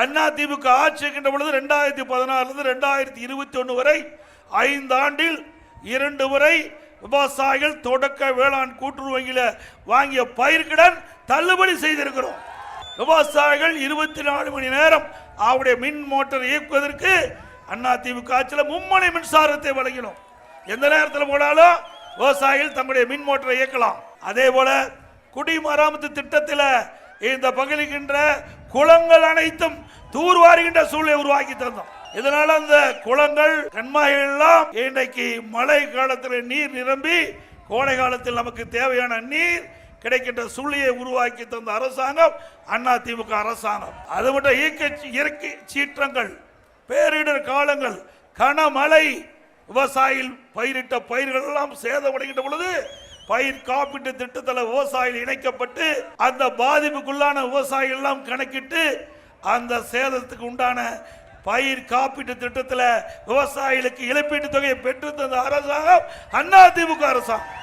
அண்ணா திமுக ஆட்சி இருக்கின்ற பொழுது ரெண்டாயிரத்தி பதினாறுலேருந்து ரெண்டாயிரத்தி இருபத்தி ஒன்று வரை ஐந்து ஆண்டில் இரண்டு முறை விவசாயிகள் தொடக்க வேளாண் கூட்டுறவு வாங்கிய பயிர்கடன் தள்ளுபடி செய்திருக்கிறோம். விவசாயிகள் இருபத்தி நாலு மணி நேரம் அவருடைய மின் மோட்டார் இயக்குவதற்கு அண்ணா திமுக ஆட்சியில் மும்மனை மின்சாரத்தை வழங்கினோம். எந்த நேரத்தில் போனாலும் விவசாயிகள் தங்களுடைய மின் மோட்டரை இயக்கலாம். அதே போல குடிமராமத்து திட்டத்தில் இந்த பகுதிக்கின்ற குளங்கள் அனைத்தும் தூர்வாருகின்ற சூழலை உருவாக்கி தந்தோம். இதனால அந்த குளங்கள் கண்மாய்கள் எல்லாம் இன்றைக்கு மழை காலத்தில் நீர் நிரம்பி கோடை காலத்தில் நமக்கு தேவையான நீர் கிடைக்கின்ற சூழ்நிலையை உருவாக்கி தந்த அரசாங்கம் அண்ணா திமுக அரசாங்கம். அது மட்டும் இயற்கை இயற்கை சீற்றங்கள் பேரிடர் காலங்கள் கனமழை விவசாயிகள் பயிரிட்ட பயிர்கள் எல்லாம் சேதமடைகின்ற பொழுது பயிர் காப்பீட்டு திட்டத்தில் விவசாயிகள் இணைக்கப்பட்டு அந்த பாதிப்புக்குள்ளான விவசாயிகள் எல்லாம் கணக்கிட்டு அந்த சேதத்துக்கு உண்டான பயிர் காப்பீட்டு திட்டத்தில் விவசாயிகளுக்கு இழப்பீட்டு தொகையை பெற்று தந்த அரசாங்கம் அண்ணா திமுக அரசாங்கம்.